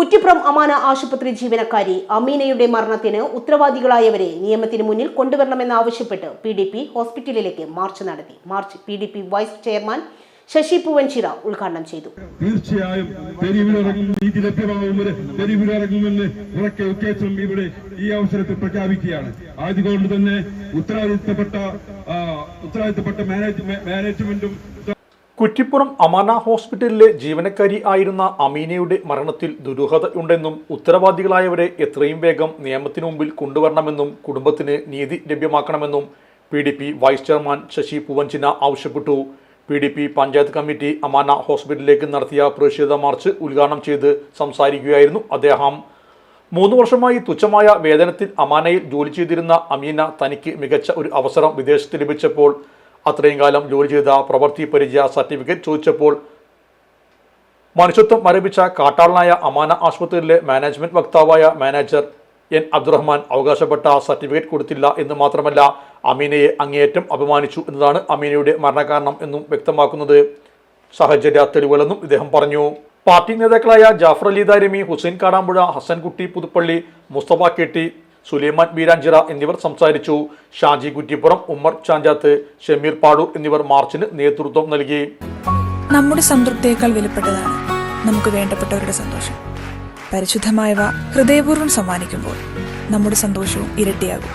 കുറ്റിപ്പുറം അമാന ആശുപത്രി ജീവനക്കാരി അമീനയുടെ മരണത്തിന് ഉത്തരവാദികളായവരെ നിയമത്തിന് മുന്നിൽ കൊണ്ടുവരണമെന്നാവശ്യപ്പെട്ട് പി ഡി പി ഹോസ്പിറ്റലിലേക്ക് മാർച്ച് നടത്തി. March P D P vice chairman Sasi Poovanchira ഉദ്ഘാടനം ചെയ്തു. തീർച്ചയായും നീതി ലഭ്യമാകുമെന്ന് തെരുവിലിറങ്ങുമെന്ന് ഉറക്കെ ഉത്തേജം ഇവിടെ ഈ അവസരത്തിൽ പ്രഖ്യാപിക്കുകയാണ്. ആയതുകൊണ്ട് തന്നെ ഉത്തരവാദിത്തപ്പെട്ട ഉത്തരവാദിത്തപ്പെട്ട മാനേജ്മെന്റും കുറ്റിപ്പുറം അമാന ഹോസ്പിറ്റലിലെ ജീവനക്കാരി ആയിരുന്ന അമീനയുടെ മരണത്തിൽ ദുരൂഹതയുണ്ടെന്നും ഉത്തരവാദികളായവരെ എത്രയും വേഗം നിയമത്തിനു മുമ്പിൽ കൊണ്ടുവരണമെന്നും കുടുംബത്തിന് നീതി ലഭ്യമാക്കണമെന്നും P D P vice chairman Sasi Poovanchina ആവശ്യപ്പെട്ടു. P D P panchayat committee Amana ഹോസ്പിറ്റലിലേക്ക് നടത്തിയ പ്രതിഷേധ മാർച്ച് ഉദ്ഘാടനം ചെയ്ത് സംസാരിക്കുകയായിരുന്നു അദ്ദേഹം. മൂന്ന് വർഷമായി തുച്ഛമായ വേതനത്തിൽ അമാനയിൽ ജോലി ചെയ്തിരുന്ന അമീന തനിക്ക് മികച്ച ഒരു അവസരം വിദേശത്ത് ലഭിച്ചപ്പോൾ അത്രയും കാലം ജോലി ചെയ്ത പ്രവൃത്തി പരിചയ സർട്ടിഫിക്കറ്റ് ചോദിച്ചപ്പോൾ മനുഷ്യത്വം മരവിച്ച കാട്ടാളനായ അമാന ആശുപത്രിയിലെ മാനേജ്മെന്റ് വക്താവായ മാനേജർ എൻ അബ്ദുറഹ്മാൻ അവകാശപ്പെട്ട സർട്ടിഫിക്കറ്റ് കൊടുത്തില്ല എന്ന് മാത്രമല്ല അമീനയെ അങ്ങേയറ്റം അപമാനിച്ചു എന്നതാണ് അമീനയുടെ മരണകാരണം എന്നും വ്യക്തമാക്കുന്നത്. സാഹചര്യ തെളിവുകളെന്നും ഇദ്ദേഹം പറഞ്ഞു. പാർട്ടി നേതാക്കളായ ജാഫർ അലി ദാരിമി ഹുസൈൻ കാടാമ്പുഴ ഹസൻകുട്ടി പുതുപ്പള്ളി മുസ്തഫ കെട്ടി സുലൈമാൻ ബീരാഞ്ചിറ എന്നിവർ സംസാരിച്ചു. ഷാജി കുറ്റിപ്പുറം ഉമ്മർ ചാഞ്ചാത്ത് ഷമീർ പാടൂർ എന്നിവർ മാർച്ചിന് നേതൃത്വം നൽകി. നമ്മുടെ സംതൃപ്തിയേക്കാൾ വിലപ്പെട്ടതാണ് നമുക്ക് വേണ്ടപ്പെട്ടവരുടെ സന്തോഷം. പരിശുദ്ധമായവ ഹൃദയപൂർവം സമ്മാനിക്കുമ്പോൾ നമ്മുടെ സന്തോഷവും ഇരട്ടിയാകും.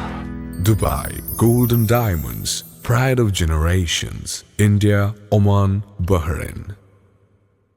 Dubai golden diamonds pride of generations India Oman Bahrain.